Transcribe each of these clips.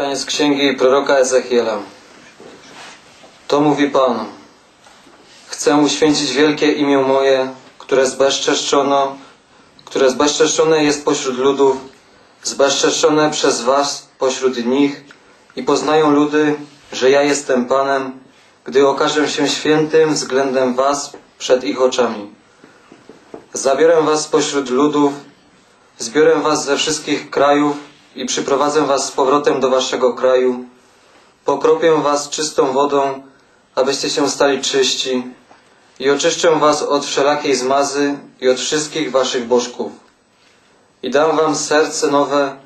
Czytanie z księgi proroka Ezechiela. To mówi Pan. Chcę uświęcić wielkie imię moje, które zbezczeszczono, które zbezczeszczone jest pośród ludów, zbezczeszczone przez was pośród nich i poznają ludy, że ja jestem Panem, gdy okażę się świętym względem was przed ich oczami. Zabiorę was spośród ludów, zbiorę was ze wszystkich krajów i przyprowadzę was z powrotem do waszego kraju. Pokropię was czystą wodą, abyście się stali czyści i oczyszczę was od wszelakiej zmazy i od wszystkich waszych bożków. I dam wam serce nowe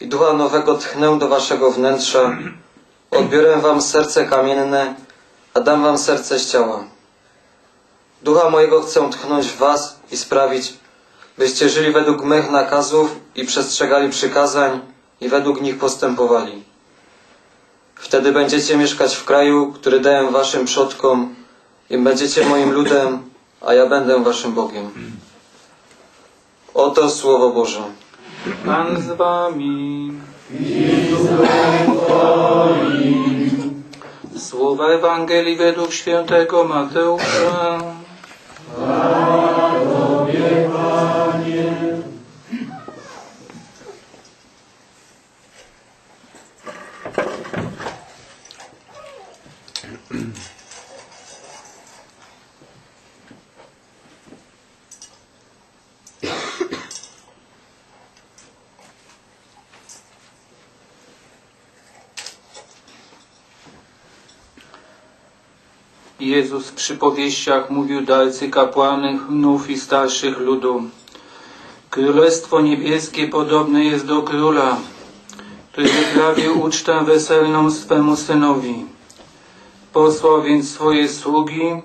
i ducha nowego tchnę do waszego wnętrza. Odbiorę wam serce kamienne, a dam wam serce z ciała. Ducha mojego chcę tchnąć w was i sprawić, byście żyli według mych nakazów i przestrzegali przykazań i według nich postępowali. Wtedy będziecie mieszkać w kraju, który dałem waszym przodkom i będziecie moim ludem, a ja będę waszym Bogiem. Oto Słowo Boże. Pan z wami. Słowa Ewangelii według świętego Mateusza. Jezus w przypowieściach mówił do arcykapłanów i starszych ludu. Królestwo niebieskie podobne jest do króla, który wyprawił ucztę weselną swemu synowi. Posłał więc swoje sługi,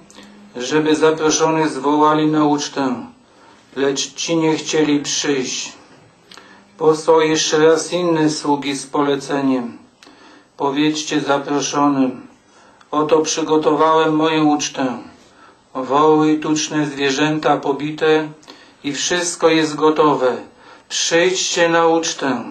żeby zaproszonych zwołali na ucztę, lecz ci nie chcieli przyjść. Posłał jeszcze raz inne sługi z poleceniem. Powiedzcie zaproszonym, Oto przygotowałem moją ucztę. Woły tuczne zwierzęta pobite i wszystko jest gotowe. Przyjdźcie na ucztę.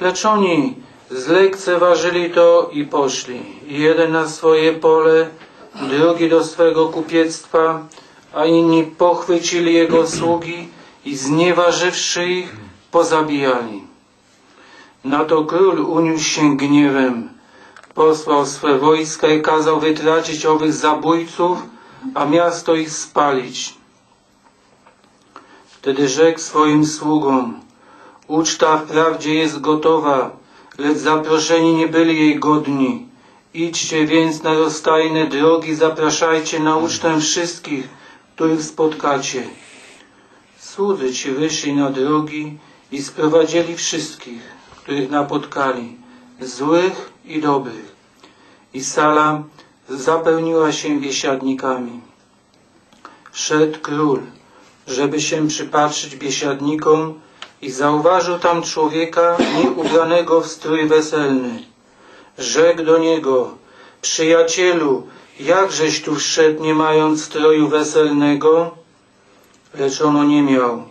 Lecz oni zlekceważyli to i poszli. Jeden na swoje pole, drugi do swego kupiectwa, a inni pochwycili jego sługi i znieważywszy ich, pozabijali. Na to król uniósł się gniewem posłał swe wojska i kazał wytracić owych zabójców, a miasto ich spalić. Wtedy rzekł swoim sługom, uczta wprawdzie jest gotowa, lecz zaproszeni nie byli jej godni. Idźcie więc na rozstajne drogi, zapraszajcie na ucztę wszystkich, których spotkacie. Słudzy ci wyszli na drogi i sprowadzili wszystkich, których napotkali, złych i dobrych. I sala zapełniła się biesiadnikami. Szedł król, żeby się przypatrzyć biesiadnikom i zauważył tam człowieka nieubranego w strój weselny. Rzekł do niego, przyjacielu, jakżeś tu wszedł nie mając stroju weselnego? Lecz ono nie miał.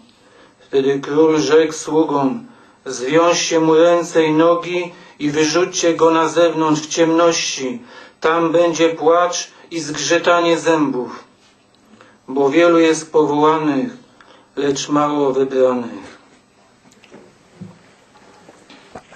Wtedy król rzekł sługom, zwiążcie mu ręce i nogi i wyrzućcie go na zewnątrz w ciemności. Tam będzie płacz i zgrzytanie zębów. Bo wielu jest powołanych, lecz mało wybranych.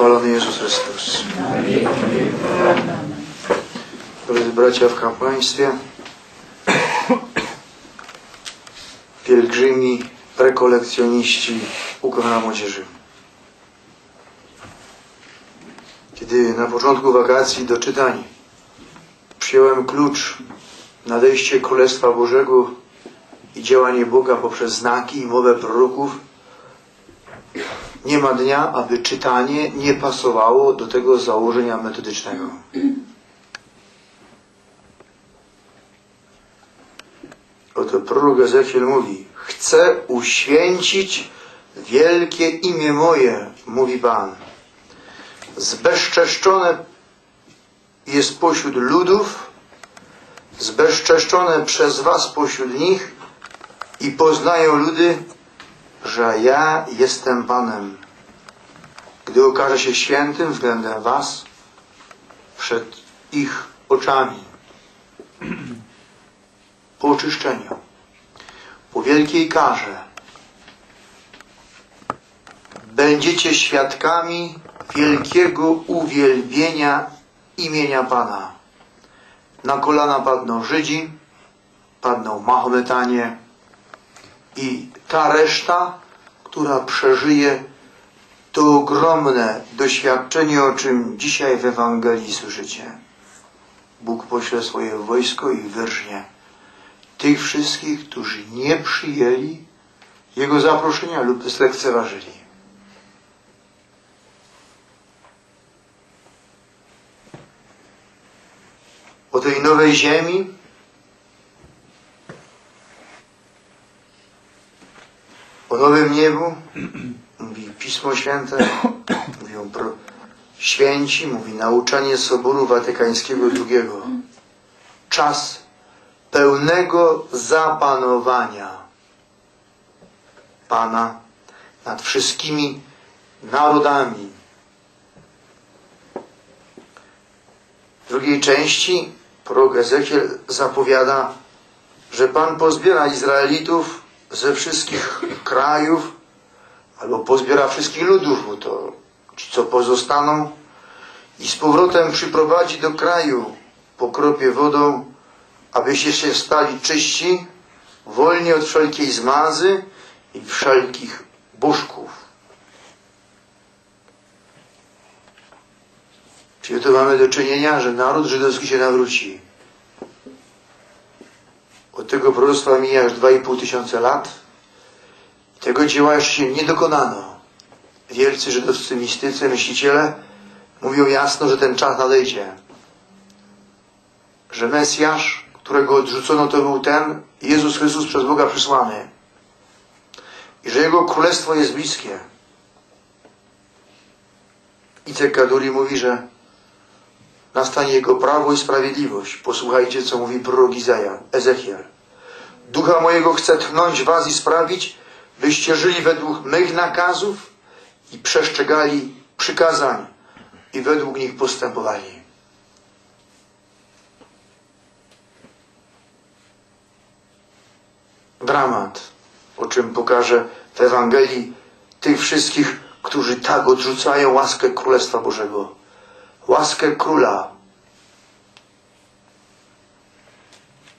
Pochwalony Jezus Chrystus. Drodzy bracia w kapłaństwie, pielgrzymi, rekolekcjoniści, ukochana młodzieży. Kiedy na początku wakacji do czytań przyjąłem klucz nadejście Królestwa Bożego i działanie Boga poprzez znaki i mowę proroków, nie ma dnia, aby czytanie nie pasowało do tego założenia metodycznego. Oto prorok Ezechiel mówi, chcę uświęcić wielkie imię moje, mówi Pan. Zbezczeszczone jest pośród ludów, zbezczeszczone przez was pośród nich i poznają ludy, że ja jestem Panem. Gdy okaże się świętym względem was przed ich oczami. Po oczyszczeniu, po wielkiej karze, będziecie świadkami wielkiego uwielbienia imienia Pana. Na kolana padną Żydzi, padną Mahometanie i ta reszta, która przeżyje to ogromne doświadczenie, o czym dzisiaj w Ewangelii słyszycie. Bóg pośle swoje wojsko i wyrżnie tych wszystkich, którzy nie przyjęli Jego zaproszenia lub zlekceważyli. O tej nowej ziemi nowym niebu mówi Pismo Święte, mówią pro, święci, mówi nauczanie Soboru Watykańskiego II. Czas pełnego zapanowania Pana nad wszystkimi narodami. W drugiej części prorok Ezechiel zapowiada, że Pan pozbiera Izraelitów ze wszystkich krajów, albo pozbiera wszystkich ludów, bo to ci, co pozostaną, i z powrotem przyprowadzi do kraju, pokropie wodą, abyście się stali czyści, wolni od wszelkiej zmazy i wszelkich bożków. Czyli tu mamy do czynienia, że naród żydowski się nawróci. Tego proroctwa mija już 2,5 tysiąca lat. Tego dzieła jeszcze się nie dokonano. Wielcy żydowscy mistycy, myśliciele mówią jasno, że ten czas nadejdzie. Że Mesjasz, którego odrzucono, to był ten Jezus Chrystus przez Boga przysłany. I że Jego Królestwo jest bliskie. I Kaduri mówi, że nastanie Jego prawo i sprawiedliwość. Posłuchajcie, co mówi prorok Izaja, Ezechiel. Ducha mojego chcę tchnąć was i sprawić, byście żyli według mych nakazów i przestrzegali przykazań i według nich postępowali. Dramat, o czym pokażę w Ewangelii tych wszystkich, którzy tak odrzucają łaskę Królestwa Bożego łaskę króla.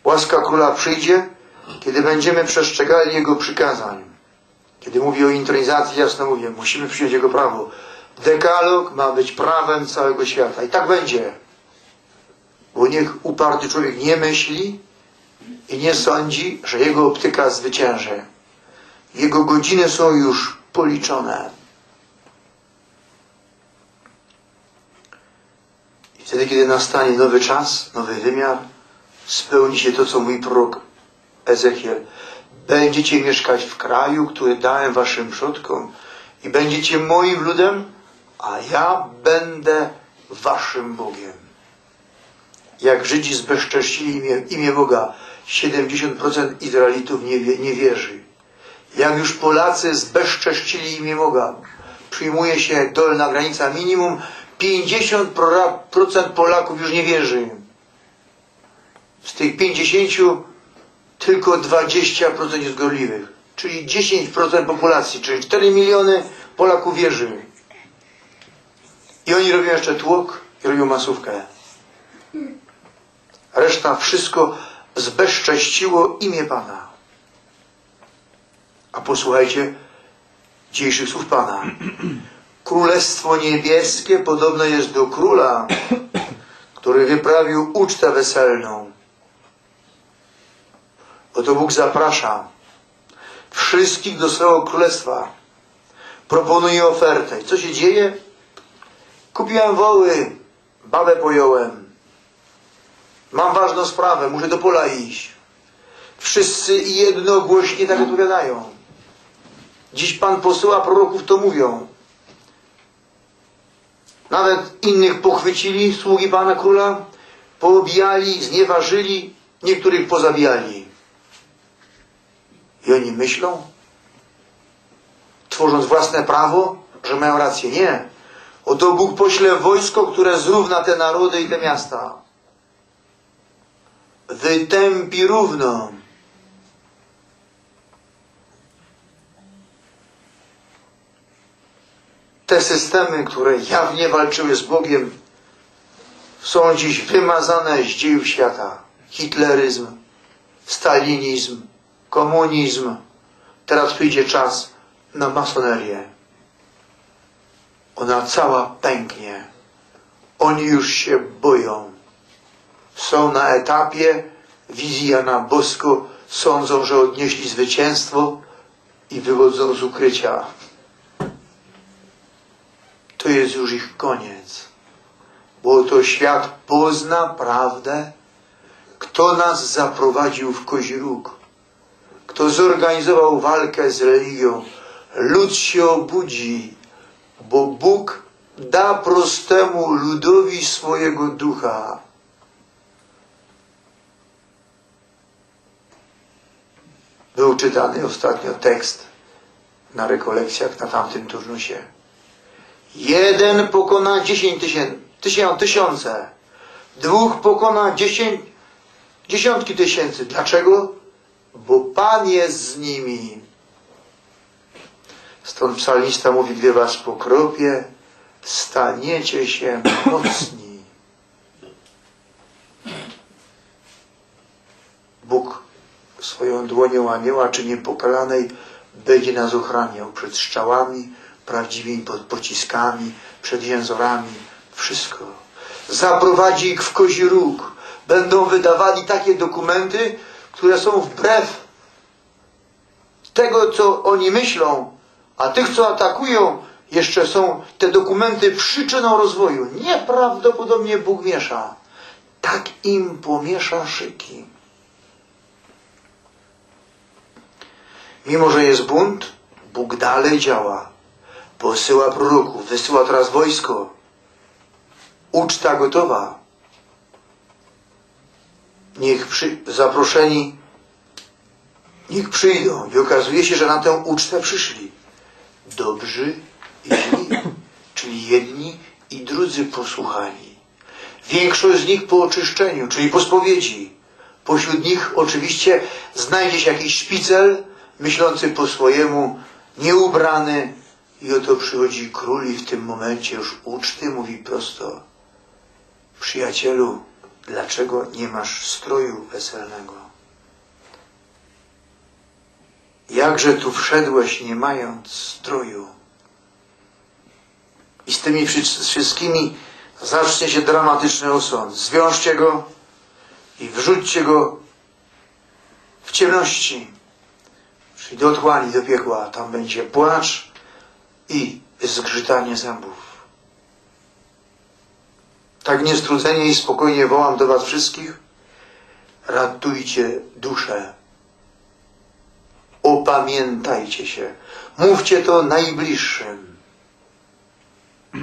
Łaska króla przyjdzie, kiedy będziemy przestrzegali jego przykazań. Kiedy mówi o intronizacji, jasno mówię, musimy przyjąć jego prawo. Dekalog ma być prawem całego świata. I tak będzie. Bo niech uparty człowiek nie myśli i nie sądzi, że jego optyka zwycięży. Jego godziny są już policzone. I wtedy, kiedy nastanie nowy czas, nowy wymiar, spełni się to, co mój prorok Ezechiel. Będziecie mieszkać w kraju, który dałem waszym przodkom i będziecie moim ludem, a ja będę waszym Bogiem. Jak Żydzi zbezcześcili imię, imię Boga, 70% Izraelitów nie, nie wierzy. Jak już Polacy zbezcześcili imię Boga, przyjmuje się dolna granica minimum, 50% Polaków już nie wierzy. Z tych 50 tylko 20% jest gorliwych. Czyli 10% populacji, czyli 4 miliony Polaków wierzy. I oni robią jeszcze tłok i robią masówkę. Reszta wszystko zbezcześciło imię Pana. A posłuchajcie dzisiejszych słów Pana. Królestwo niebieskie podobne jest do króla, który wyprawił ucztę weselną. Oto Bóg zaprasza wszystkich do swojego królestwa. Proponuje ofertę. I Co się dzieje? Kupiłem woły, babę pojąłem. Mam ważną sprawę, muszę do pola iść. Wszyscy jednogłośnie tak odpowiadają. Dziś Pan posyła proroków, to mówią. Nawet innych pochwycili, sługi Pana Króla, poobijali, znieważyli, niektórych pozabijali. I oni myślą, tworząc własne prawo, że mają rację. Nie. Oto Bóg pośle wojsko, które zrówna te narody i te miasta. Wytępi równo. Te systemy, które jawnie walczyły z Bogiem, są dziś wymazane z dziejów świata. Hitleryzm, stalinizm, komunizm. Teraz przyjdzie czas na masonerię. Ona cała pęknie. Oni już się boją. Są na etapie wizji Jana Bosko, sądzą, że odnieśli zwycięstwo i wywodzą z ukrycia. To jest już ich koniec. Bo to świat pozna prawdę, kto nas zaprowadził w kozi róg, kto zorganizował walkę z religią. Lud się obudzi, bo Bóg da prostemu ludowi swojego ducha. Był czytany ostatnio tekst na rekolekcjach na tamtym turnusie. Jeden pokona dziesięć tysięcy, tysią, tysiące. Dwóch pokona dziesięć, dziesiątki tysięcy. Dlaczego? Bo Pan jest z nimi. Stąd psalmista mówi, gdy was pokropię, staniecie się mocni. Bóg swoją dłonią anioła, czy niepokalanej, będzie nas ochraniał przed strzałami, prawdziwymi po- pociskami, przed jęzorami, wszystko. Zaprowadzi ich w kozi róg. Będą wydawali takie dokumenty, które są wbrew tego, co oni myślą, a tych, co atakują, jeszcze są te dokumenty przyczyną rozwoju. Nieprawdopodobnie Bóg miesza. Tak im pomiesza szyki. Mimo, że jest bunt, Bóg dalej działa. Posyła proroków, wysyła teraz wojsko. Uczta gotowa. Niech przy, zaproszeni niech przyjdą. I okazuje się, że na tę ucztę przyszli. Dobrzy i źli, czyli jedni i drudzy posłuchani. Większość z nich po oczyszczeniu, czyli po spowiedzi. Pośród nich oczywiście znajdzie się jakiś szpicel, myślący po swojemu, nieubrany. I oto przychodzi król i w tym momencie już uczty mówi prosto Przyjacielu, dlaczego nie masz stroju weselnego? Jakże tu wszedłeś, nie mając stroju? I z tymi wszy- wszystkimi zacznie się dramatyczny osąd. Zwiążcie go i wrzućcie go w ciemności, czyli do otchłani, do piekła. Tam będzie płacz i zgrzytanie zębów. Tak niestrudzenie i spokojnie wołam do was wszystkich, ratujcie duszę. Opamiętajcie się. Mówcie to najbliższym,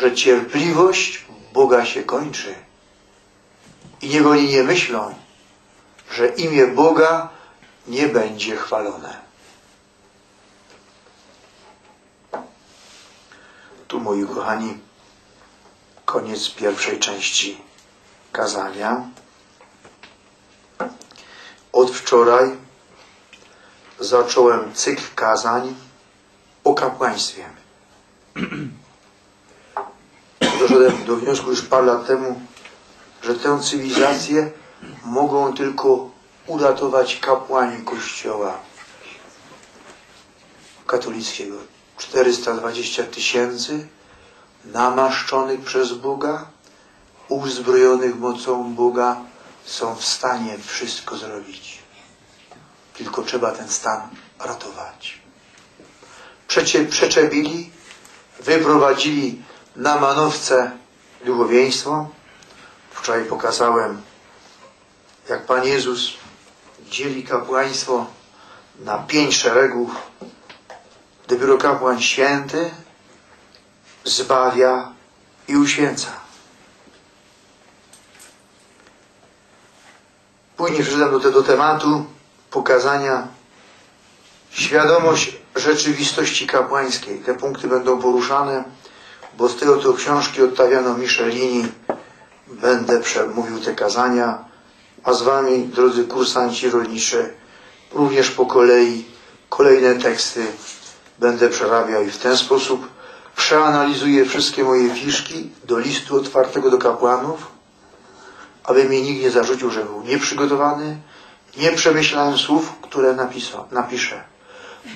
że cierpliwość Boga się kończy. I niech oni nie myślą, że imię Boga nie będzie chwalone. Tu, moi kochani, koniec pierwszej części kazania. Od wczoraj zacząłem cykl kazań o kapłaństwie. doszedłem do wniosku już parę lat temu, że tę cywilizację mogą tylko uratować kapłani Kościoła katolickiego. 420 tysięcy namaszczonych przez Boga, uzbrojonych mocą Boga są w stanie wszystko zrobić. Tylko trzeba ten stan ratować. Przecie, przeczepili, wyprowadzili na manowce duchowieństwo. Wczoraj pokazałem, jak Pan Jezus dzieli kapłaństwo na pięć szeregów. Dopiero kapłan święty zbawia i uświęca. Później przyszedłem do tego tematu pokazania świadomość rzeczywistości kapłańskiej. Te punkty będą poruszane, bo z tej oto książki Ottawiano Michelini będę przemówił te kazania, a z Wami, drodzy kursanci rolniczy, również po kolei kolejne teksty będę przerabiał i w ten sposób przeanalizuję wszystkie moje fiszki do listu otwartego do kapłanów, aby mi nikt nie zarzucił, że był nieprzygotowany, nie przemyślałem słów, które napisał, napiszę.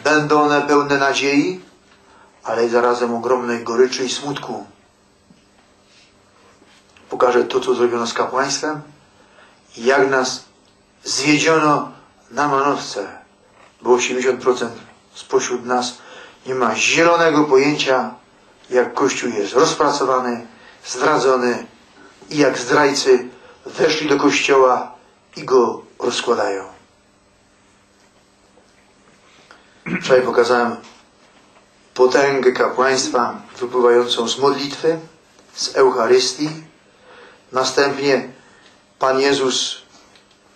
Będą one pełne nadziei, ale i zarazem ogromnej goryczy i smutku. Pokażę to, co zrobiono z kapłaństwem i jak nas zwiedziono na manowce, bo 80% spośród nas nie ma zielonego pojęcia, jak Kościół jest rozpracowany, zdradzony i jak zdrajcy weszli do Kościoła i go rozkładają. Wczoraj pokazałem potęgę kapłaństwa wypływającą z modlitwy, z Eucharystii. Następnie Pan Jezus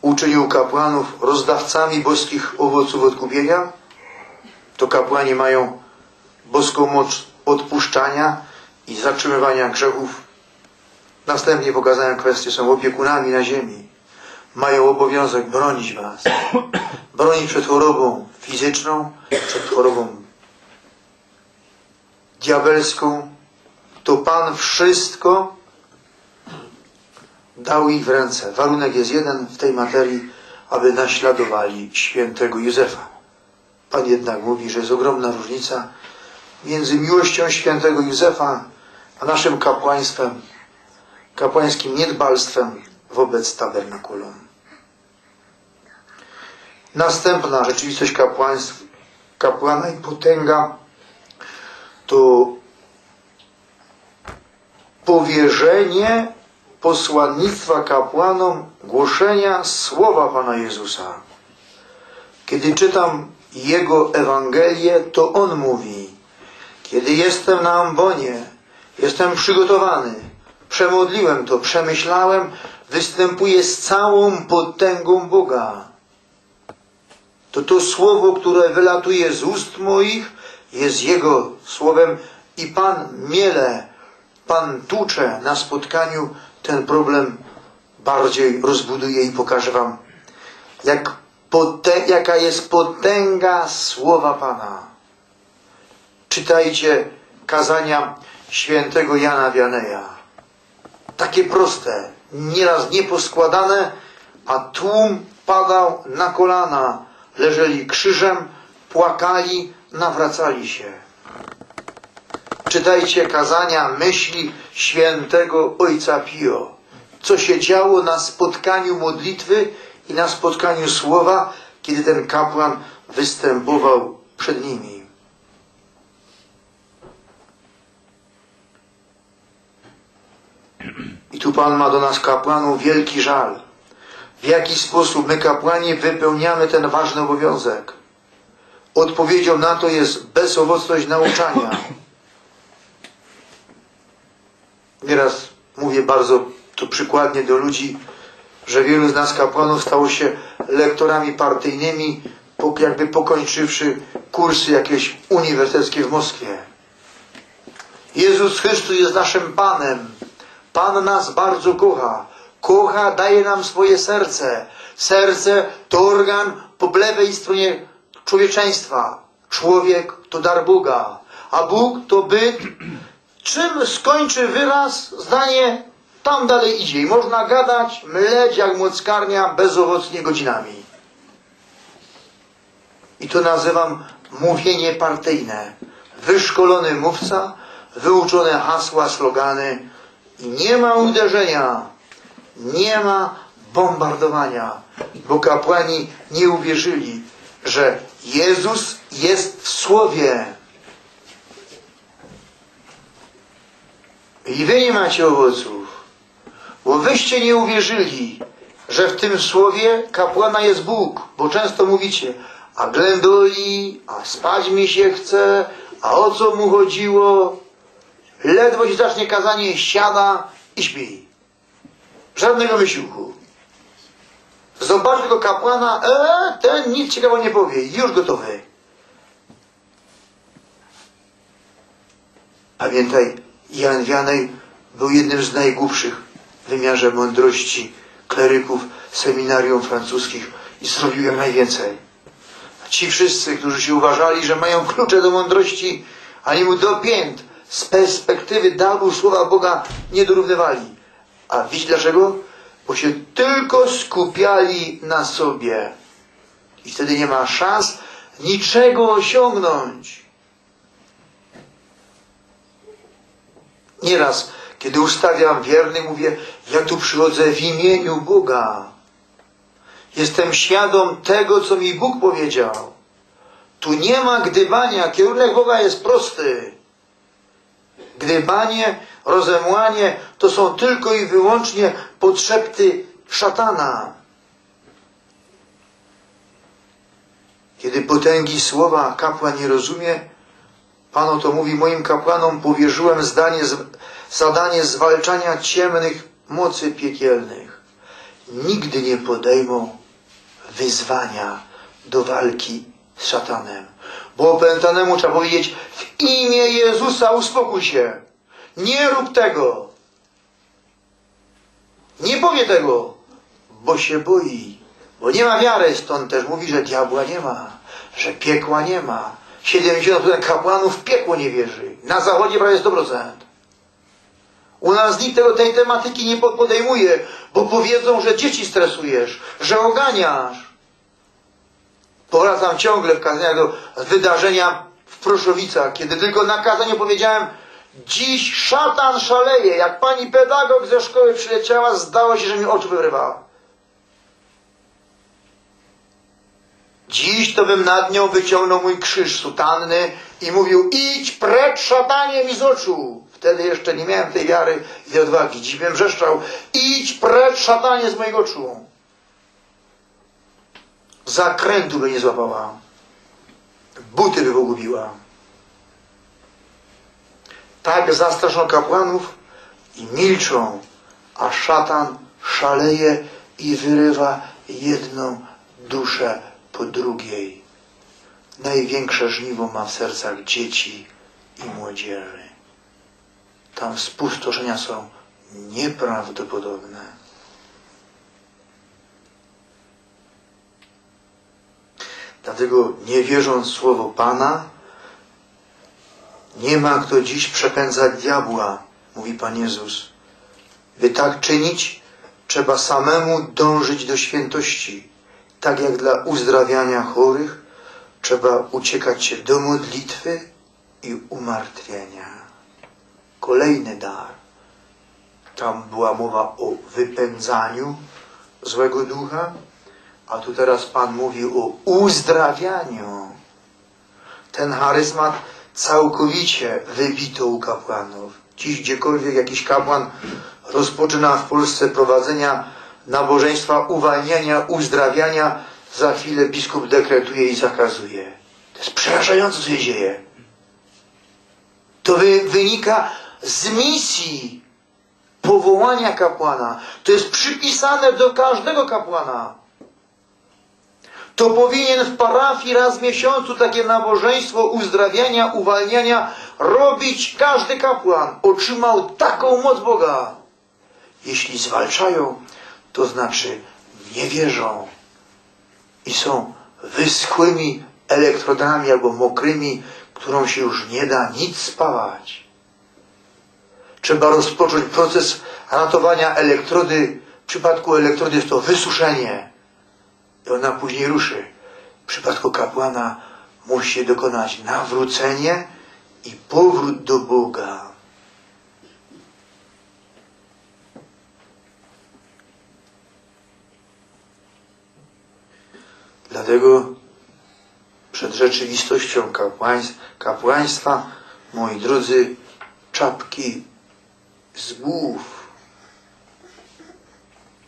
uczynił kapłanów rozdawcami boskich owoców odkupienia. To kapłani mają boską moc odpuszczania i zatrzymywania grzechów. Następnie pokazałem kwestię, są opiekunami na ziemi. Mają obowiązek bronić was. Bronić przed chorobą fizyczną, przed chorobą diabelską. To Pan wszystko dał ich w ręce. Warunek jest jeden w tej materii, aby naśladowali świętego Józefa. Pan jednak mówi, że jest ogromna różnica między miłością świętego Józefa a naszym kapłaństwem, kapłańskim niedbalstwem wobec tabernakulum. Następna rzeczywistość kapłaństw, kapłana i potęga to powierzenie posłannictwa kapłanom głoszenia słowa Pana Jezusa. Kiedy czytam Jego Ewangelię, to On mówi, kiedy jestem na ambonie, jestem przygotowany, przemodliłem to, przemyślałem, występuję z całą potęgą Boga. To to słowo, które wylatuje z ust moich, jest Jego słowem i Pan miele, Pan tucze na spotkaniu ten problem bardziej rozbuduje i pokaże Wam, jak potę- jaka jest potęga słowa Pana. Czytajcie kazania świętego Jana Wianeja. Takie proste, nieraz nieposkładane, a tłum padał na kolana, leżeli krzyżem, płakali, nawracali się. Czytajcie kazania myśli świętego Ojca Pio. Co się działo na spotkaniu modlitwy i na spotkaniu słowa, kiedy ten kapłan występował przed nimi. I tu Pan ma do nas kapłanów wielki żal. W jaki sposób my kapłani wypełniamy ten ważny obowiązek? Odpowiedzią na to jest bezowocność nauczania. Nieraz mówię bardzo to przykładnie do ludzi, że wielu z nas kapłanów stało się lektorami partyjnymi, jakby pokończywszy kursy jakieś uniwersyteckie w Moskwie. Jezus Chrystus jest naszym Panem. Pan nas bardzo kocha. Kocha, daje nam swoje serce. Serce to organ po lewej stronie człowieczeństwa. Człowiek to dar Boga, a Bóg to byt czym skończy wyraz, zdanie tam dalej idzie. I można gadać, mleć jak młockarnia bezowocnie godzinami. I to nazywam mówienie partyjne. Wyszkolony mówca, wyuczone hasła, slogany nie ma uderzenia, nie ma bombardowania, bo kapłani nie uwierzyli, że Jezus jest w Słowie. I wy nie macie owoców, bo wyście nie uwierzyli, że w tym słowie kapłana jest Bóg, bo często mówicie, a ględoli, a spać mi się chce, a o co mu chodziło? Ledwo się zacznie kazanie, siada i śpi. Żadnego wysiłku. Zobacz tego kapłana, e, ten nic ciekawego nie powie, już gotowy. Pamiętaj, Jan Wianej był jednym z najgłupszych w wymiarze mądrości kleryków seminarium francuskich i zrobił jak najwięcej. Ci wszyscy, którzy się uważali, że mają klucze do mądrości, ani mu do pięt z perspektywy daru Słowa Boga nie dorównywali. A widzisz dlaczego? Bo się tylko skupiali na sobie. I wtedy nie ma szans niczego osiągnąć. Nieraz, kiedy ustawiam wierny, mówię, ja tu przychodzę w imieniu Boga. Jestem świadom tego, co mi Bóg powiedział. Tu nie ma gdybania, kierunek Boga jest prosty. Gdybanie, rozemłanie to są tylko i wyłącznie podszepty szatana. Kiedy potęgi słowa kapłan nie rozumie, Pan oto mówi, moim kapłanom powierzyłem zdanie, zadanie zwalczania ciemnych mocy piekielnych. Nigdy nie podejmą wyzwania do walki z szatanem. Bo opętanemu trzeba powiedzieć, w imię Jezusa uspokój się. Nie rób tego. Nie powie tego, bo się boi. Bo nie ma wiary, stąd też mówi, że diabła nie ma, że piekła nie ma. 70% kapłanów w piekło nie wierzy. Na zachodzie prawie 100%. U nas nikt tego, tej tematyki nie podejmuje, bo powiedzą, że dzieci stresujesz, że oganiasz. Powracam ciągle w kazaniach do wydarzenia w Proszowicach, kiedy tylko na kazaniu powiedziałem Dziś szatan szaleje. Jak pani pedagog ze szkoły przyleciała, zdało się, że mi oczy wyrywała. Dziś to bym nad nią wyciągnął mój krzyż sutanny i mówił idź precz szatanie mi z oczu. Wtedy jeszcze nie miałem tej wiary i tej odwagi. Dziś bym wrzeszczał idź precz szatanie z mojego oczu. Zakrętu by nie złapała. Buty by pogubiła. Tak zastraszono kapłanów i milczą, a szatan szaleje i wyrywa jedną duszę po drugiej. Największe żniwo ma w sercach dzieci i młodzieży. Tam spustoszenia są nieprawdopodobne. Dlatego nie wierząc w słowo Pana, nie ma kto dziś przepędzać diabła, mówi Pan Jezus. By tak czynić, trzeba samemu dążyć do świętości. Tak jak dla uzdrawiania chorych, trzeba uciekać się do modlitwy i umartwienia. Kolejny dar. Tam była mowa o wypędzaniu złego ducha, a tu teraz Pan mówi o uzdrawianiu. Ten charyzmat całkowicie wybito u kapłanów. Dziś gdziekolwiek jakiś kapłan rozpoczyna w Polsce prowadzenia nabożeństwa uwalniania, uzdrawiania, za chwilę biskup dekretuje i zakazuje. To jest przerażające, co się dzieje. To wy, wynika z misji powołania kapłana. To jest przypisane do każdego kapłana. To powinien w parafii raz w miesiącu takie nabożeństwo uzdrawiania, uwalniania robić każdy kapłan. Otrzymał taką moc Boga. Jeśli zwalczają, to znaczy nie wierzą i są wyschłymi elektrodami albo mokrymi, którą się już nie da nic spawać. trzeba rozpocząć proces ratowania elektrody. W przypadku elektrody jest to wysuszenie i ona później ruszy. W przypadku kapłana musi dokonać nawrócenie i powrót do Boga. Dlatego przed rzeczywistością kapłaństw, kapłaństwa, moi drodzy, czapki z głów.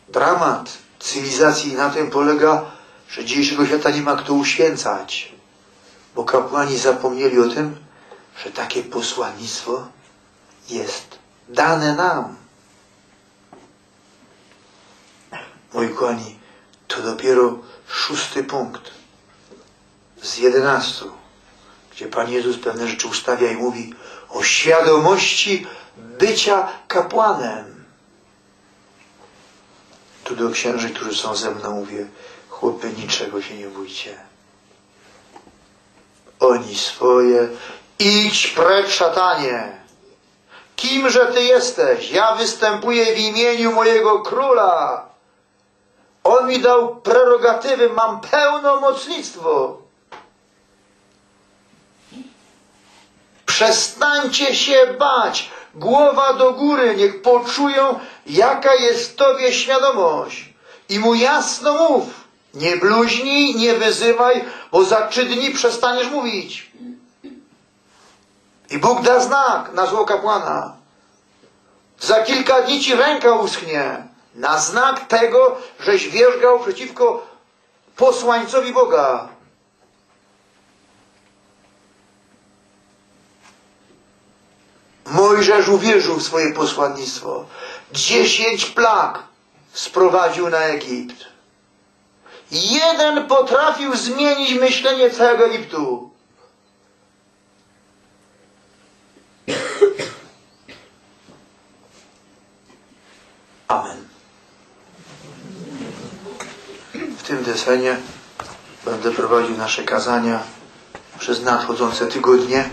Dramat cywilizacji na tym polega, że dzisiejszego świata nie ma kto uświęcać, bo kapłani zapomnieli o tym, że takie posłannictwo jest dane nam. Moi kochani, to dopiero szósty punkt z jedenastu, gdzie Pan Jezus pewne rzeczy ustawia i mówi o świadomości bycia kapłanem. Tu do księży, którzy są ze mną, mówię, chłopy, niczego się nie bójcie. Oni swoje, idź precz szatanie. Kimże ty jesteś? Ja występuję w imieniu mojego króla. On mi dał prerogatywy, mam pełnomocnictwo. Przestańcie się bać. Głowa do góry, niech poczują, jaka jest tobie świadomość. I mu jasno mów. Nie bluźnij, nie wyzywaj, bo za trzy dni przestaniesz mówić. I Bóg da znak na zło kapłana. Za kilka dni ci ręka uschnie. Na znak tego, żeś wierzgał przeciwko posłańcowi Boga. Mojżesz uwierzył w swoje posłannictwo. Dziesięć plag sprowadził na Egipt. Jeden potrafił zmienić myślenie całego Egiptu. Amen. W tym desenie będę prowadził nasze kazania przez nadchodzące tygodnie,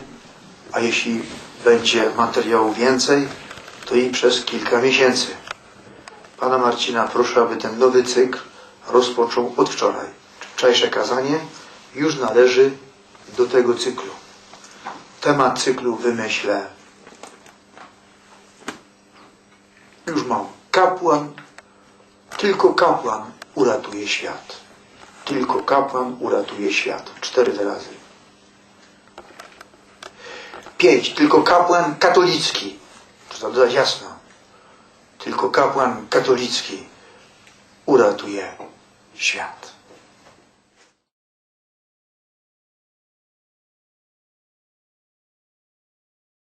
a jeśli będzie materiału więcej, to i przez kilka miesięcy. Pana Marcina proszę, aby ten nowy cykl rozpoczął od wczoraj. Wczorajsze kazanie już należy do tego cyklu. Temat cyklu wymyślę. Już mam. Kapłan, tylko kapłan uratuje świat. Tylko kapłan uratuje świat. Cztery razy. Pięć. Tylko kapłan katolicki. Trzeba dodać jasno. Tylko kapłan katolicki uratuje świat.